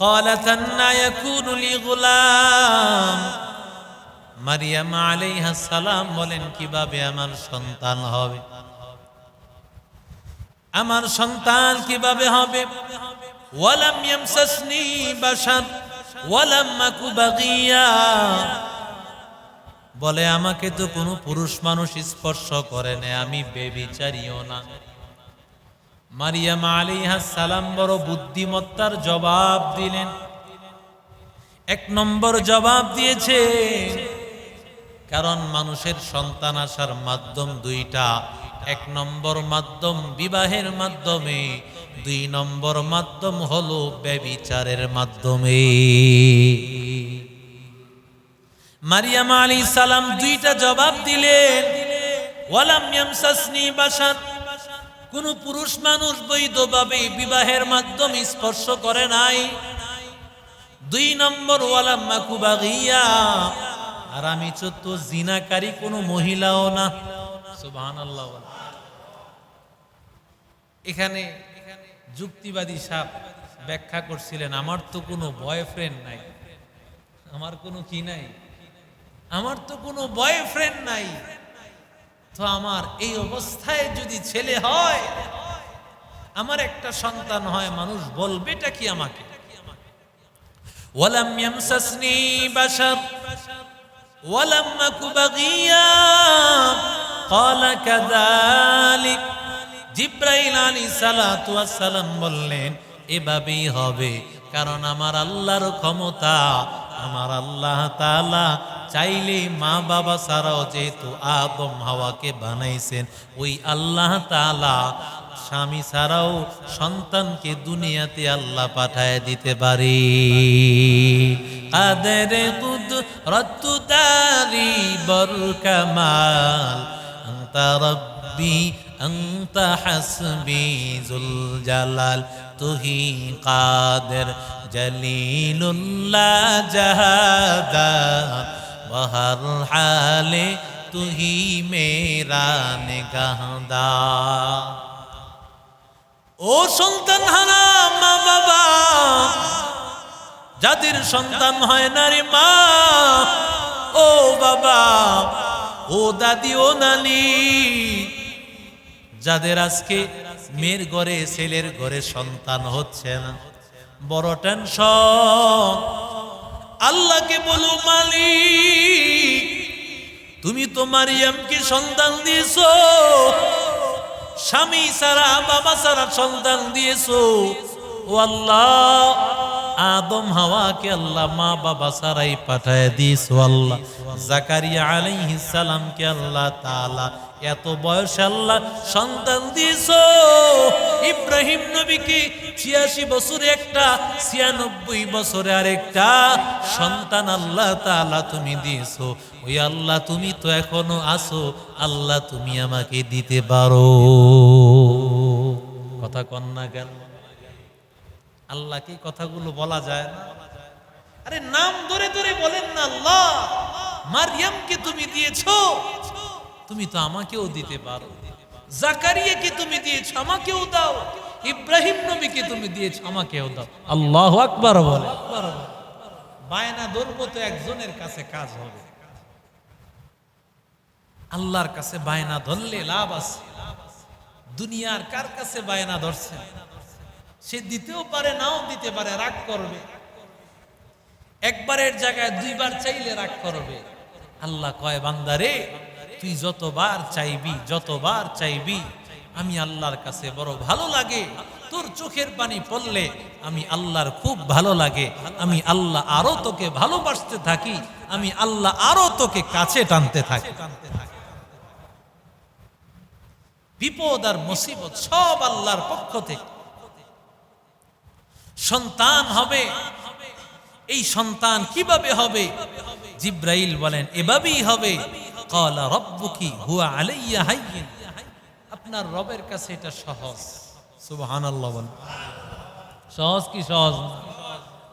قالت أن يكون لي غلام মারিয়াম আলাইহা সালাম বলেন কিভাবে আমার সন্তান হবে আমার সন্তান কিভাবে হবে ওয়ালাম ইয়ামসাসনি বাশার ওয়ালাম মাকু বাগিয়া বলে আমাকে তো কোনো পুরুষ মানুষ স্পর্শ করে না আমি বেবিচারিও না মারিয়াম আলাইহা সালাম বড় বুদ্ধিমত্তার জবাব দিলেন। এক নম্বর জবাব দিয়েছে, কারণ মানুষের সন্তান আসার মাধ্যম দুইটা। এক নম্বর মাধ্যম বিবাহের মাধ্যমে, দুই নম্বর মাধ্যম হলো ব্যবিচারের মাধ্যমে। মারিয়াম আলী সালাম দুইটা জবাব দিলেন, ওয়ালাম বাসার কোন পুরুষ মানুষ বৈধভাবে বিবাহের মাধ্যমে স্পর্শ করে নাই। দুই নম্বর আর আমি চোদ্দ জিনাকারী কোনো মহিলাও না। সুবহান এখানে যুক্তিবাদী সাপ ব্যাখ্যা করছিলেন, আমার তো কোনো বয়ফ্রেন্ড নাই। আমার কোনো কি নাই? আমার তো কোনো বয়ফ্রেন্ড নাই। তো আমার এই অবস্থায় যদি ছেলে হয়, আমার একটা সন্তান হয়, মানুষ বলবেটা কি আমাকে? সালাম বললেন, এভাবেই হবে, কারণ আমার আল্লাহর ক্ষমতা, আমার আল্লাহ তালা চাইলে মা বাবা ছাড়াও যেহেতু আদম হাওয়াকে বানাইছেন, ওই আল্লাহ তাআলা স্বামী ছাড়াও সন্তানকে দুনিয়াতে আল্লাহ পাঠায় দিতে পারে। কাদের কুদরত দারি বর কামাল আন্তা হাসবি জুল জালাল তুহি কাদের জলিলুল্লাহ জাহাদা বহর হালে তুহি মেরা নিগাহদা ও সন্তান হানা মা বাবা যাদের সন্তান হয় না রে মা ও বাবা ও দাদি ও নানি যাদের আজকে মেয়ের ঘরে ছেলের ঘরে সন্তান হচ্ছে না বড় টেনশন আল্লাহকে বলো, মালিক, তুমি তো মারিয়ামকে সন্তান দিয়েছ, স্বামী সারা বাবা সারা সন্তান দিয়েছ। ও আল্লাহ, আদম হাওয়াকে আল্লাহ মা বাবা সারাই পাঠায় দিয়েছ আল্লাহ। জাকারিয়া আলাইহিস সালামকে আল্লাহ তাআলা এত বয়স আল্লাহ সন্তান দিয়েছ। ইব্রাহিম নবীকে ছিয়াশি বছরে একটা, ছিয়ানব্বই বছরে আরেকটা সন্তান আল্লাহ তাআলা তুমি দিয়েছ। ওই আল্লাহ তুমি তো এখনও আসো আল্লাহ তুমি আমাকে দিতে পারো। কথা কন্যা গেল আল্লাহকে কথাগুলো বলা যায় না? আরে নাম ধরে ধরে বলেন না, আল্লাহ মারিয়ামকে তুমি দিয়েছ। তুমি তো আমাকেও দিতে পারো। জাকারিয়াকে তুমি দিয়েছ, আমাকেও দাও। ইব্রাহিম নবীকে তুমি দিয়েছ, আমাকেও দাও। আল্লাহ আকবার বলে। বায়না ধরবো তো একজনের কাছে কাজ হবে। আল্লাহর কাছে বায়না ধরলে লাভ আছে। দুনিয়ার কার কাছে বায়না ধরছে? সে দিতেও পারে, নাও দিতে পারে, রাগ করবে। একবারের জায়গায় দুইবার চাইলে রাগ করবে। আল্লাহ কয় বান্দারে তুই যতবার চাইবি যতবার চাইবি, আমি আল্লাহর কাছে বড় ভালো লাগে। তোর চোখের পানি পড়লে আমি আল্লাহর খুব ভালো লাগে। আমি আল্লাহ আরও তোকে ভালোবাসতে থাকি, আমি আল্লাহ আরও তোকে কাছে টানতে থাকি। বিপদ আর মুসিবত সব আল্লাহর পক্ষ থেকে। সন্তান হবে, এই সন্তান কীভাবে হবে? জিব্রাইল বলেন, এভাবেই হবে। কলা রব্বুকি হুয়া আলাইয়া হাইয়িন আপনার রবের কাছে এটা সহজ। সুবহানাল্লাহ বলেন। সহজ কি সহজ? না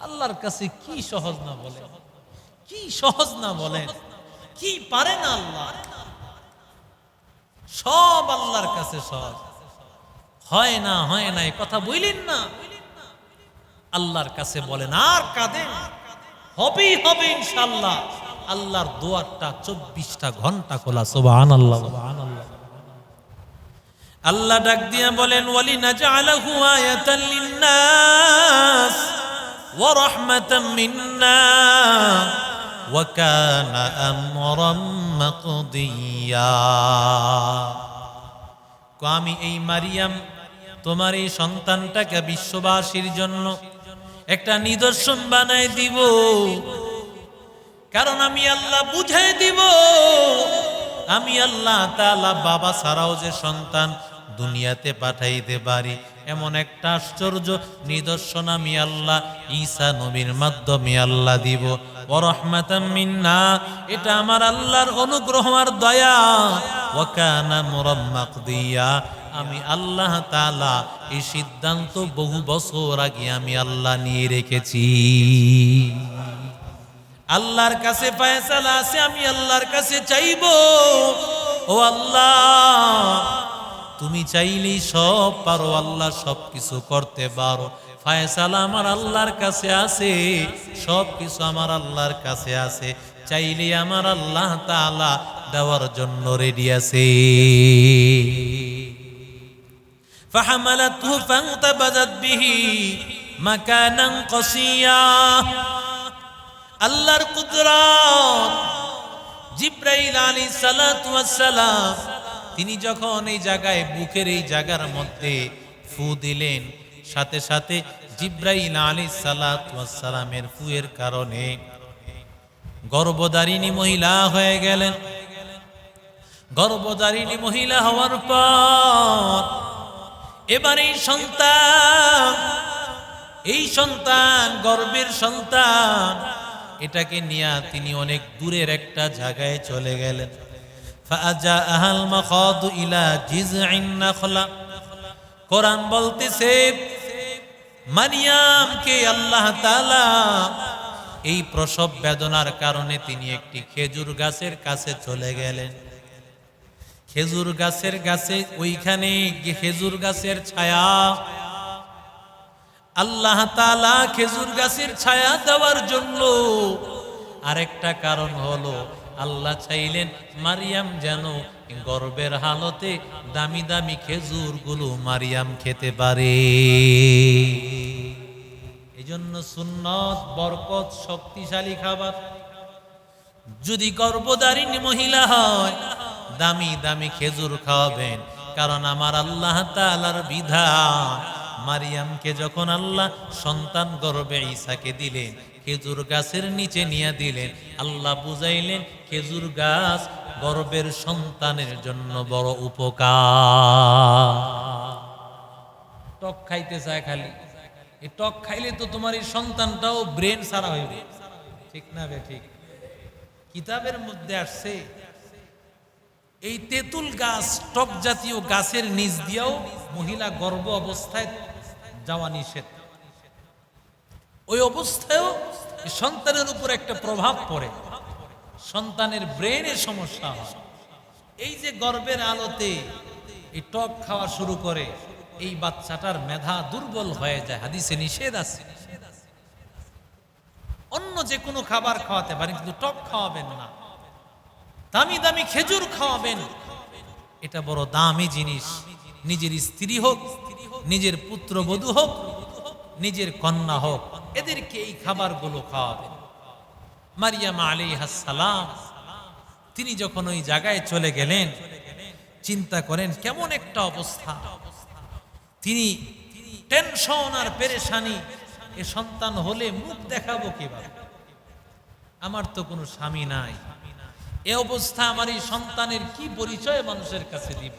আল্লাহর কাছে কি সহজ না বলেন কি সহজ না বলেন কি পারে না আল্লাহ? সব আল্লাহর কাছে সহজ। হয় না হয় না এ কথা বইলেন না। আল্লাহর কাছে বলেন আর কাঁদেন হবেই হবে ইনশাল্লাহ আল্লাহর দোয়ারটা চব্বিশটা ঘণ্টা খোলা সোবাহান আল্লাহ আল্লাহ ডাক দিয়া বলেন ওয়ালি নাজআলাহু আয়াতাল লিন্নাস ওয়া রাহমাতাম মিন্না ওয়া কানা আমরাম মাকদিয়া। আমি এই মারিয়াম, তোমার এই সন্তানটাকে বিশ্ববাসীর জন্য একটা নিদর্শন বানায় দিব। কারণ আমি আল্লাহ বুঝাই দিব। আমি আল্লাহ তালা বাবা ছাড়াও যে সন্তান দুনিয়াতে পাঠাইতে পারি, এমন একটা আশ্চর্য নিদর্শন আমি আল্লাহ ঈসা নবীর মাধ্যমে আল্লাহ দিব। মিন্না, এটা আমার আল্লাহর অনুগ্রহ আর দয়া। ওয়াকানা মুরাম্মাক দিয়া আমি আল্লাহ তাআলা এই সিদ্ধান্ত বহু বছর আগে আমি আল্লাহ নিয়ে রেখেছি। আল্লাহর কাছে ফয়সালা আছে আমি আল্লাহর কাছে চাইব ও আল্লাহ তুমি চাইলেই সব পারো আল্লাহ সব কিছু করতে পারো ফায়সালা আমার আল্লাহর কাছে আছে সব কিছু আমার আল্লাহর কাছে আছে চাইলে আমার আল্লাহ তাআলা দেওয়ার জন্য রেডি আছে فحملته فانتبذت به مكانا قصيا আল্লাহর কুদরত। জিব্রাইল আলী সালাম তিনি যখন এই জায়গায়, বুকের এই জায়গার মধ্যে ফু দিলেন, সাথে সাথে জিব্রাইল আলী সালামের ফুয়ের কারণে গর্ভধারিণী মহিলা হয়ে গেলেন। গর্ভধারিণী মহিলা হওয়ার পর এবার এই সন্তান এই সন্তান গর্বের সন্তান এটাকে নিয়ে তিনি অনেক দূরের একটা জায়গায় চলে গেলেন। ফাজা আহাল মাখাদু কোরআন বলতেছে আল্লাহ তাআলা এই প্রসব বেদনার কারণে তিনি একটি খেজুর গাছের কাছে চলে গেলেন। খেজুর গাছের গাছে ওইখানে খেজুর গাছের ছায়া আল্লাহ তালা খেজুর গাছের ছায়া দেওয়ার জন্য। আরেকটা কারণ হলো, আল্লাহ চাইলেন মারিয়াম যেন গর্বের হালতে দামি দামি খেজুরগুলো মারিয়াম খেতে পারে। এই জন্য সুন্নত, বরকত, শক্তিশালী খাবার। যদি গর্ভধারিণী মহিলা হয়, দামি দামি খেজুর খাওয়াবেন, কারণ আমার আল্লাহ তালার বিধান। মারিয়ামকে যখন আল্লাহ সন্তান গর্বে ঈসাকে দিলেন, খেজুর গাছের নিচে নিয়ে দিলেন, আল্লাহ বুঝাইলেন, খেজুর গাছ গর্বের সন্তানের জন্য বড় উপকার। টক খাইতে চায় খালি। এই টক খাইলে তো তোমার এই সন্তানটাও ব্রেন সারা হইবে। ঠিক না বে, ঠিক? কিতাবের মধ্যে আসছে, এই তেঁতুল গাছ টক জাতীয় গাছের নিচ দিয়েও মহিলা গর্ভ অবস্থায় যাওয়া নিষেধ। ওই অবস্থায়ও সন্তানের উপর একটা প্রভাব পড়ে। সন্তানের ব্রেনের সমস্যা এই যে গর্বের আলোতে এই টক খাওয়া শুরু করে, এই বাচ্চাটার মেধা দুর্বল হয়ে যায়। হাদিসে নিষেধ আছে। অন্য যে কোনো খাবার খাওয়াতে পারেন, কিন্তু টক খাওয়াবেন না। দামি দামি খেজুর খাওয়াবেন। এটা বড় দামি জিনিস। নিজের স্ত্রী হোক, নিজের পুত্রবধূ হোক, নিজের কন্যা হোক, এদেরকে এই খাবারগুলো খাওয়াবেন মারিয়ামা আলী সালাম, তিনি যখন ওই জায়গায় চলে গেলেন, চিন্তা করেন কেমন একটা অবস্থা। তিনি টেনশন আর পেরেশানি, এ সন্তান হলে মুখ দেখাবো কীভাবে? আমার তো কোনো স্বামী নাই। এ অবস্থা আমার এই সন্তানের কি পরিচয় মানুষের কাছে দিব?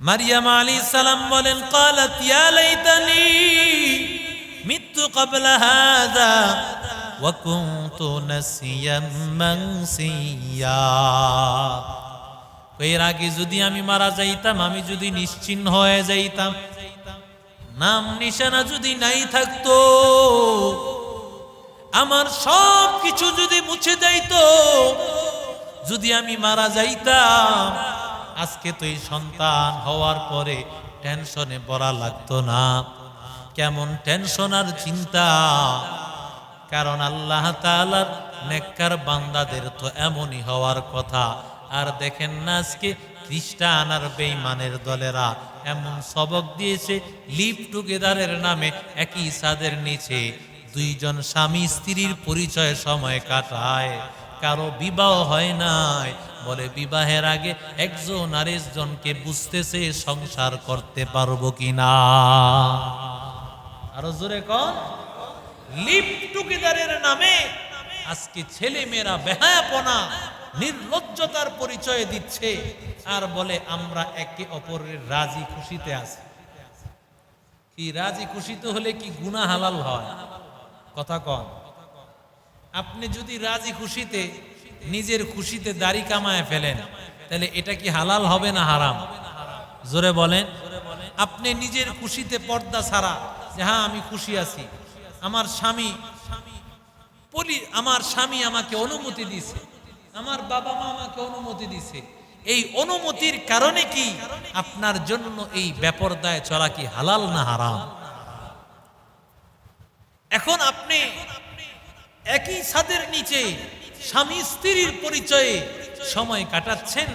মারিয়াম আলী সালাম বলেন, কালাত মৃত্যু ক্বাবলা হাযা, ওয়া কুনতু এর আগে যদি আমি মারা যাইতাম, আমি যদি নিশ্চিন্ন হয়ে যাইতাম, নাম নিশানা যদি নাই থাকতো, আমার সব কিছু যদি মুছে যাইতো, যদি আমি মারা যাইতাম আজকে তুই সন্তান হওয়ার পরে টেনশনে পড়া লাগতো না। কেমন টেনশন আর চিন্তা। কারণ আল্লাহ তাআলার নেককার বান্দাদের তো এমনই হওয়ার কথা। আর দেখেন না আজকে খ্রিস্টান আর বেইমানের দলেরা এমন সবক দিয়েছে, লিভ টুগেদারের নামে একই ছাদের নিচে। দুইজন স্বামী স্ত্রীর পরিচয় সময় কাটায়, কারও বিবাহ হয় নাই বলে, বিবাহের আগে একজন আরেকজনকে বুঝতেছে সংসার করতে পারব কিনা? আরও জোরে কন। লিপ টুগেদারের নামে আজকে ছেলে মেয়েরা বেহায়াপনা, নির্লজ্জতার পরিচয় দিচ্ছে আর বলে, আমরা একে অপরের রাজি খুশিতে আছি। কি রাজি খুশিতে হলে কি গুনাহ হালাল হয়? কথা কন। আপনি যদি রাজি খুশিতে নিজের খুশিতে দাড়ি কামায় ফেলেন। তাহলে এটা কি হালাল হবে না হারাম? জোরে বলেন। আপনি নিজের খুশিতে পর্দা ছাড়া যে হ্যাঁ আমি খুশি আছি। আমার স্বামী, পলি, আমার স্বামী আমাকে অনুমতি দিছে আমার বাবা মা আমাকে অনুমতি দিছে এই অনুমতির কারণে কি আপনার জন্য এই ব্যাপরদায় চলা কি হালাল না হারাম? এখন আপনি একই ছাদের নিচে স্বামী স্ত্রীর পরিচয়ে সময় কাটাচ্ছেন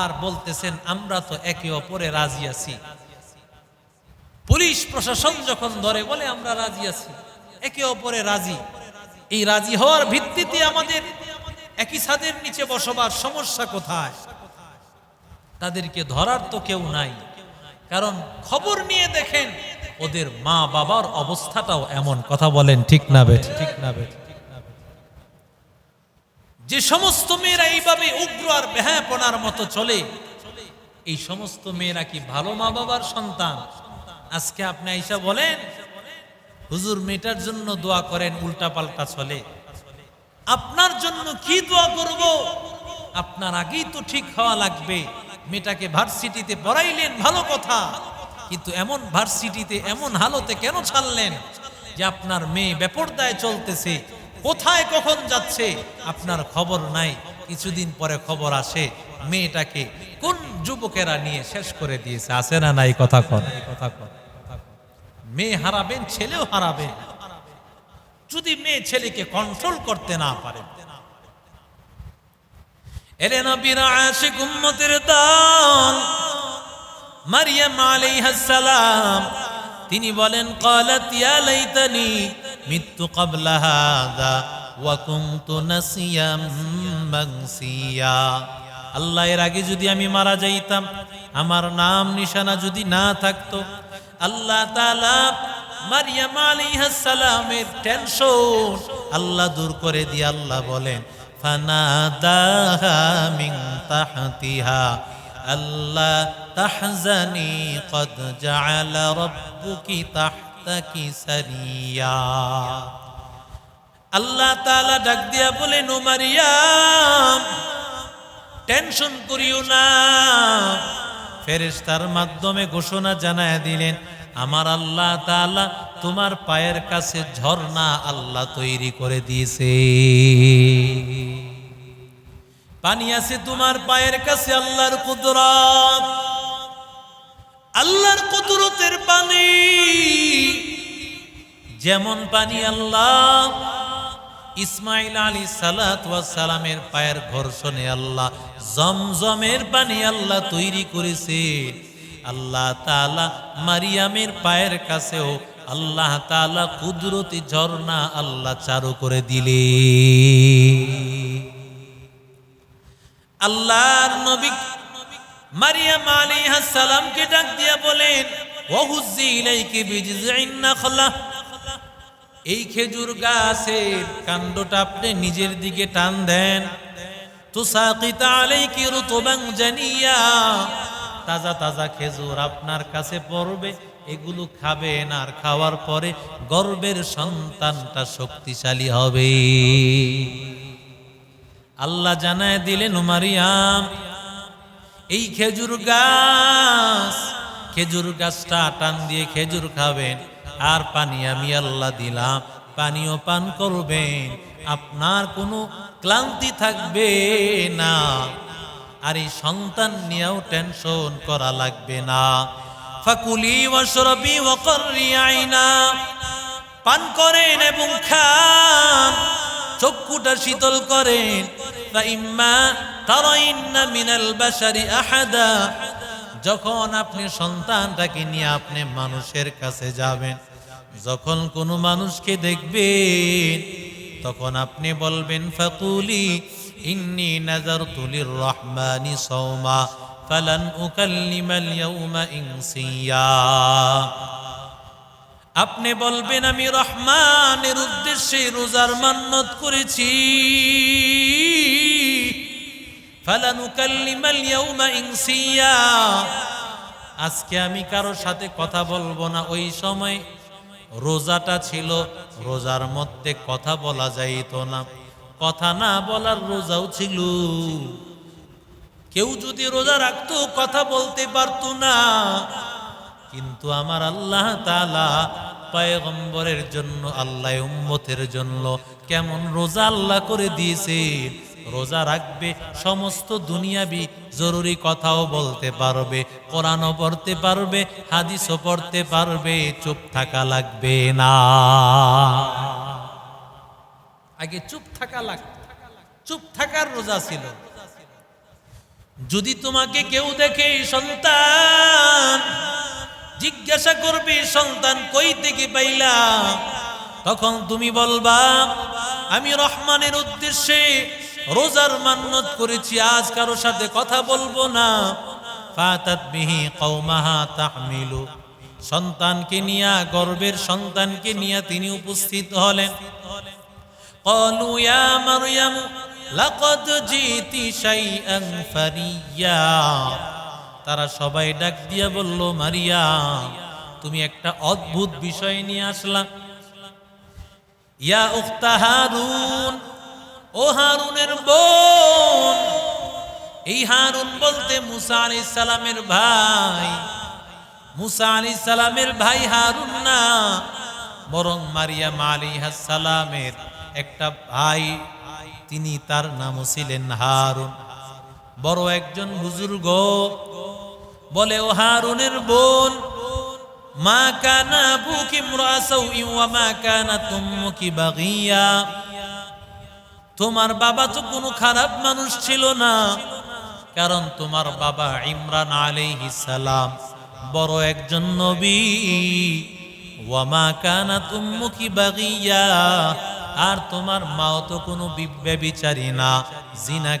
আর বলতেছেন, আমরা তো একে অপরে রাজি আছি। পুলিশ প্রশাসন যখন ধরে, বলে, আমরা রাজি আছি, একে অপরে রাজি। এই রাজি হওয়ার ভিত্তিতে আমাদের একই ছাদের নিচে বসবার সমস্যা কোথায়? তাদেরকে ধরার তো কেউ নাই। কারণ খবর নিয়ে দেখেন, ওদের মা বাবার অবস্থাটাও এমন। কথা বলেন, ঠিক না বেঠ ঠিক না বেঠ যে সমস্ত মেয়েরা এইভাবে উগ্র আর বেহায়াপনার মতো চলে, এই সমস্ত মেয়েরা কি ভালো মা বাবার সন্তান? আজকে আপনি আইসা বলেন, হুজুর মেয়েটার জন্য দোয়া করেন উল্টা পাল্টা চলে। আপনার জন্য কি দোয়া করব? আপনার আগেই তো ঠিক হওয়া লাগবে। মেয়েটাকে ভার্সিটিতে পড়াইলেন, ভালো কথা। কিন্তু এমন ভার্সিটিতে, এমন হালতে কেন ছাড়লেন যে আপনার মেয়ে বেপরদায় চলতেছে? কোথায় কখন যাচ্ছে? আপনার খবর নাই। কিছুদিন পরে খবর আসে। মেয়েটাকে কোন যুবকেরা নিয়ে শেষ করে দিয়েছে? আসে না নাই? কথা কথা মেয়ে হারাবেন, ছেলেও হারাবেন। যদি মেয়ে ছেলেকে কন্ট্রোল করতে না পারে। তিনি বলেন ক্বালাত লাইতানি মৃত্যু কবলাহাদা ওয়াকুন্তু নাসিয়াম মাংসিয়া। আল্লাহ, এর আগে যদি আমি মারা যাইতাম, আমার নাম নিশানা যদি না থাকতো, আল্লাহ তাআলা মারিয়াম আলাইহিস সালামের টেনশন আল্লাহ দূর করে দিয়ে আল্লাহ বলেন, ফানাদাহা মিন তাহতিহা, আল্লাহ তাহজানি কদ জাআলা রাব্বুকি তাহতি তাহতাকি সারিয়া। আল্লাহ তাআলা ডাক দিয়া বলেন ও মারিয়াম, টেনশন করিও না। ফেরেশতার মাধ্যমে ঘোষণা জানায় দিলেন, আমার আল্লাহ তাআলা তোমার পায়ের কাছে ঝর্ণা আল্লাহ তৈরি করে দিয়েছে। পানি আছে তোমার পায়ের কাছে, আল্লাহর কুদরত। আল্লাহর কুদরতের পানি। যেমন পানি আল্লাহ, ইসমাইল আলী সালামের পায়ের ঘর্ষণে আল্লাহ, জমজমের পানি আল্লাহ তৈরি করেছে। আল্লাহ তাআলা মারিয়ামের পায়ের কাছেও আল্লাহ তাআলা কুদরতি ঝর্ণা আল্লাহ চারু করে দিলে। আল্লাহর নবী মারিয়াম আলাইহিস ডাক দিয়া বলেন, ওহুজ্জি ইলাইকি বিজযিন নাখলা। এই খেজুর গাছের কাণ্ডটা আপনি নিজের দিকে টান দেন। তুসাকিতা আলাইকি রুতবান জানিয়া। তাজা তাজা খেজুর আপনার কাছে পড়বে, এগুলো খাবেন আর খাওয়ার পরে গর্বের সন্তানটা শক্তিশালী হবে। আল্লাহ জানায় দিলেন, মারিয়াম এই খেজুর গাছ, খেজুর গাছটা টান দিয়ে খেজুর খাবেন। আর পানি আমি আল্লাহ দিলাম, পানিও পান করবেন। আপনার কোনো ক্লান্তি থাকবে না। আর এই সন্তান নিয়েও টেনশন করা লাগবে না। ফাকুলি ওয়াশরাবি ওয়াকররি আইনা, পান করেন এবং খান। চক্ষুটা শীতল করেন। যখন আপনি সন্তানটাকে নিয়ে আপনি মানুষের কাছে যাবেন, যখন কোনো মানুষকে দেখবেন, তখন আপনি বলবেন, ফাকুলি ইন্নি নাজার তুলির রহমানি সৌমা ফালান উকাল্লিমাল ইয়াউমা ইনসিয়া। আপনি বলবেন, আমি রহমানের উদ্দেশ্যে রোজার মান্নত করেছি। আজকে আমি কারও সাথে কথা বলব না। ওই সময় রোজাটা ছিল, রোজার মধ্যে কথা বলা যাইত না। কথা না বলার রোজাও ছিল। কেউ যদি রোজা রাখতো, কথা বলতে পারতো না। কিন্তু আমার আল্লাহ তালা পয়গম্বরের জন্য, আল্লাহ উম্মতের জন্য কেমন রোজা আল্লাহ করে দিয়েছে রোজা রাখবে, সমস্ত দুনিয়াবি জরুরি কথাও বলতে পারবে, কোরআনও পড়তে পারবে, হাদিসও পড়তে পারবে, চুপ থাকা লাগবে না। আগে চুপ থাকা লাগতো চুপ থাকার রোজা ছিল। যদি তোমাকে কেউ দেখে সন্তান জিজ্ঞাসা করবি, সন্তান কই থেকে পাইলা? তখন তুমি বলবা, আমি রহমানের উদ্দেশ্যে রোজার মান্যত করেছি, আজ কারও সাথে কথা বলব না। সন্তানকে নিয়া, গর্বের সন্তানকে নিয়া তিনি উপস্থিত হলেন। কলুয়া তারা সবাই ডাক দিয়া বলল, মারিয়া, তুমি একটা অদ্ভুত বিষয় নিয়ে আসলা। ইয়া উখতা হারুন, ও হারুনের বোন, এই হারুন বলতে মুসা আলাইহিস সালামের ভাই। মুসা আলাইহিস সালামের ভাই হারুন না, বরং মারিয়াম আলাইহাস সালামের একটা ভাই, তিনি তার নামও ছিলেন হারুন। বড় একজন বুজুর্গ বলে, ও হারুনের বোন, মা কানা বুকি মুরাসাউ ওয়া মা কানা তুম্মুকি বাগিয়া। তোমার বাবা তো কোনো খারাপ মানুষ ছিল না, কারণ তোমার বাবা ইমরান আলাইহিস সালাম বড় একজন নবী। ওয়ামা কানা তুম্মুকি বাগিয়া, আর তোমার মাও তো কোনো ব্যবিচারী না জিনা